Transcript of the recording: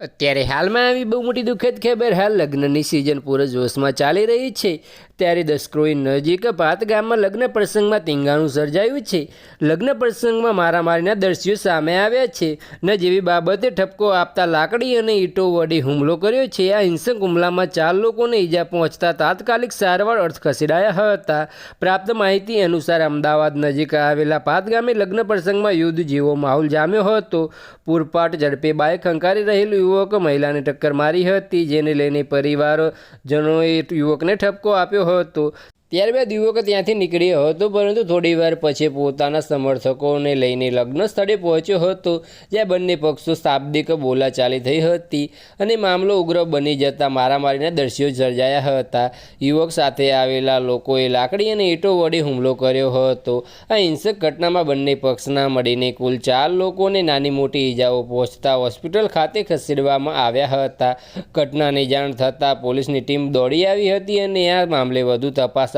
અત્યારે હાલમાં આવી બહુ મોટી દુઃખદ ખબર. હાલ લગ્નની સિઝન પૂરો જોશમાં ચાલી રહી છે. ત્યારે દસક્રોઈ નજીક ભાત ગામમાં લગ્ન પ્રસંગમાં તીંગાણું સર્જાયું છે. લગ્ન પ્રસંગમાં મારામારીના દ્રશ્યો સામે આવ્યા છે. ન જેવી બાબતે ઠપકો આપતા લાકડી અને ઈંટો વડે હુમલો કર્યો છે. આ હિંસક હુમલામાં ચાર લોકોને ઈજા પહોંચતા તાત્કાલિક સારવાર અર્થ ખસેડાયા હતા. પ્રાપ્ત માહિતી અનુસાર અમદાવાદ નજીક આવેલા પાત ગામે લગ્ન પ્રસંગમાં યુદ્ધ જેવો માહોલ જામ્યો હતો. પૂરપાટ ઝડપે બાઇક ખંકારી રહેલું યુવક મહિલાને ટક્કર મારી હતી જેને લઈને પરિવારજનોએ યુવકને ઠપકો આપ્યો હતો. ત્યારબાદ યુવક ત્યાંથી નીકળ્યો હતો, પરંતુ થોડી વાર પછી પોતાના સમર્થકોને લઈને લગ્ન સ્થળે પહોંચ્યો હતો, જ્યાં બંને પક્ષો શાબ્દિક બોલાચાલી થઈ હતી અને મામલો ઉગ્ર બની જતા મારામારીના દ્રશ્યો સર્જાયા હતા. યુવક સાથે આવેલા લોકોએ લાકડી અને ઈંટો વડે હુમલો કર્યો હતો. આ હિંસક ઘટનામાં બંને પક્ષના મળીને કુલ ચાર લોકોને નાની મોટી ઈજાઓ પહોંચતા હોસ્પિટલ ખાતે ખસેડવામાં આવ્યા હતા. ઘટનાની જાણ થતાં પોલીસની ટીમ દોડી આવી હતી અને આ મામલે વધુ તપાસ